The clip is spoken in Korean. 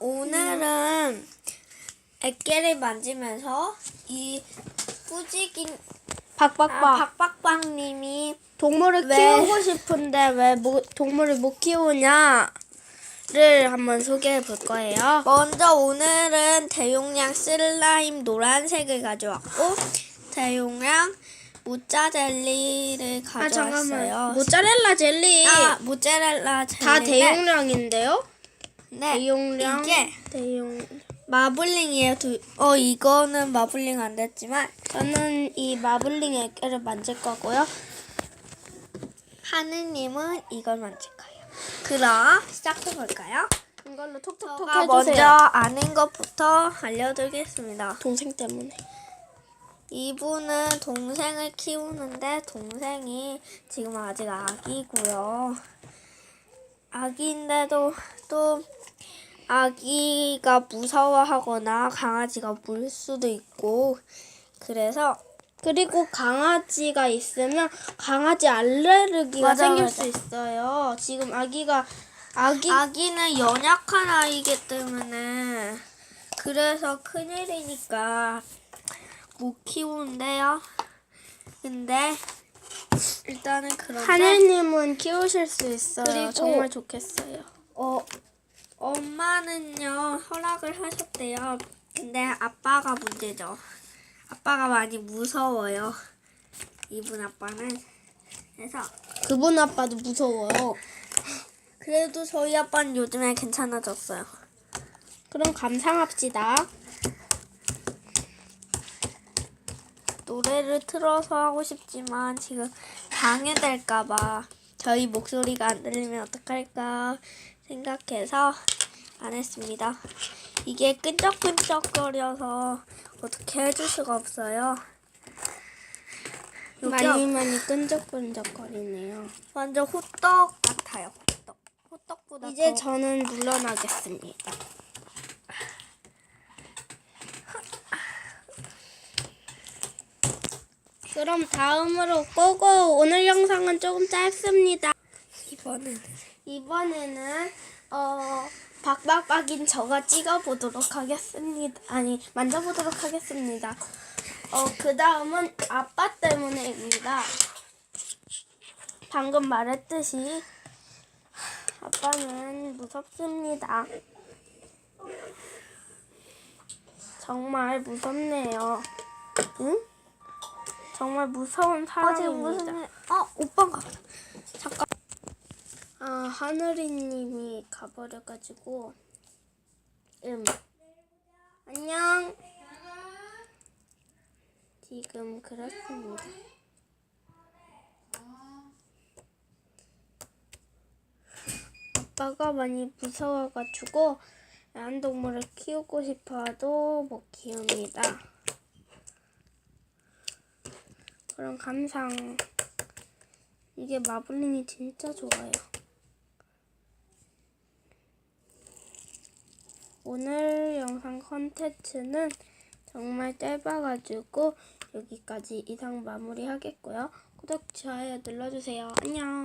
오늘은 애깨를 만지면서 이 꾸지긴 박박박. 아, 박박박님이 동물을 왜? 키우고 싶은데 왜 모, 동물을 못 키우냐를 한번 소개해 볼 거예요. 먼저 오늘은 대용량 슬라임 노란색을 가져왔고 대용량 모짜 젤리를 아 잠깐만. 가져왔어요. 모짜렐라 젤리 아, 모짜렐라 젤리. 다 대용량인데요? 네. 대용량. 이게 대용. 마블링이에요. 두, 어 이거는 마블링 안 됐지만 저는 이 마블링 애기를 만질 거고요. 하느님은 이걸 만질 거예요. 그럼 시작해 볼까요? 이걸로 톡톡톡 해주세요. 먼저 아는 것부터 알려드리겠습니다. 동생 때문에. 이분은 동생을 키우는데 동생이 지금 아직 아기고요. 아기인데도 또 아기가 무서워하거나 강아지가 물 수도 있고 그래서 그리고 강아지가 있으면 강아지 알레르기가 맞아, 생길 맞아. 수 있어요. 지금 아기가 아기 아기는 연약한 아이기 때문에 그래서 큰일이니까 못 키우는데요. 근데 일단은 그런데 하늘님은 키우실 수 있어요. 그리고- 정말 좋겠어요. 어 엄마는요 허락을 하셨대요. 근데 아빠가 문제죠. 아빠가 많이 무서워요. 이분 아빠는 그래서 그분 아빠도 무서워요. 그래도 저희 아빠는 요즘에 괜찮아졌어요. 그럼 감상합시다. 노래를 틀어서 하고 싶지만 지금 방해될까봐 저희 목소리가 안 들리면 어떡할까 생각해서 안 했습니다. 이게 끈적끈적거려서 어떻게 해줄 수가 없어요. 많이 많이 끈적끈적거리네요. 완전 호떡 같아요. 호떡. 호떡보다 이제 더 저는 물러나겠습니다. 그럼 다음으로 꼬고 오늘 영상은 조금 짧습니다. 이번에는 이번에는 어 박박박인 저가 찍어보도록 하겠습니다. 아니 만져보도록 하겠습니다. 어그 다음은 아빠 때문에입니다. 방금 말했듯이 아빠는 무섭습니다. 정말 무섭네요. 응? 정말 무서운 아 사람입니다. 무슨 일? 어 오빠가 잠깐 아, 하늘이님이 가버려가지고, 음. 안녕. 지금 그렇습니다. 아빠가 많이 무서워가지고, 애완동물을 키우고 싶어도 못 키웁니다. 그럼 감상. 이게 마블링이 진짜 좋아요. 오늘 영상 컨텐츠는 정말 짧아가지고 여기까지 이상 마무리하겠고요. 구독, 좋아요 눌러주세요. 안녕.